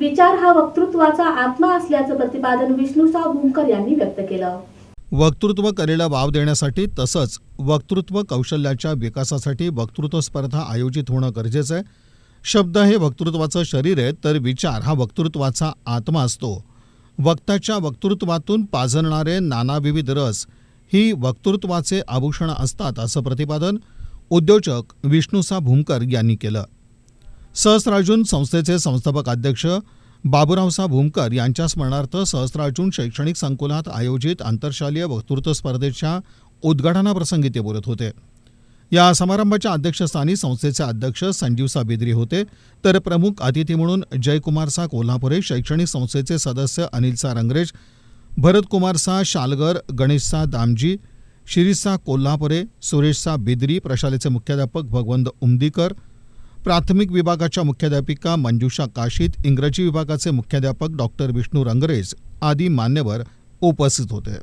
विचार हा वक्तृत्वाचा आत्मा असल्याचं प्रतिपादन विष्णूसाव भूमकर यांनी व्यक्त केलं. वक्तृत्व कलेला वाव देण्यासाठी तसंच वक्तृत्व कौशल्याच्या विकासासाठी वक्तृत्व स्पर्धा आयोजित होणं गरजेचं आहे. शब्द हे वक्तृत्वाचं शरीर आहे तर विचार हा वक्तृत्वाचा आत्मा असतो. वक्ताच्या वक्तृत्वातून पाझरणारे नानाविविध रस ही वक्तृत्वाचे आभूषण असतात असं प्रतिपादन उद्योजक विष्णुसा भूमकर यांनी केलं. सहस्रार्जुन संस्थेचे संस्थापक अध्यक्ष बाबुरावसा भूमकर यांच्या स्मरणार्थ सहस्रार्जुन शैक्षणिक संकुलात आयोजित आंतरशालीय वक्तृत्व स्पर्धेच्या उद्घाटनाप्रसंगी ते बोलत होते. या समारंभाच्या अध्यक्षस्थानी संस्थेचे अध्यक्ष संजीवसा बेदरी होते तर प्रमुख अतिथी म्हणून जयकुमारसा कोल्हापुरे शैक्षणिक संस्थेचे सदस्य अनिलसा रंगरेज भरतकुमारसा शालगर गणेशसा दामजी शिरीषसा कोल्हापुरे सुरेशसा बिद्री प्रशालेचे मुख्याध्यापक भगवंत उमदीकर प्राथमिक विभागाच्या मुख्याध्यापिका मंजुषा काशीत इंग्रजी विभागाचे मुख्याध्यापक डॉक्टर विष्णू रंगरेज आदी मान्यवर उपस्थित होते.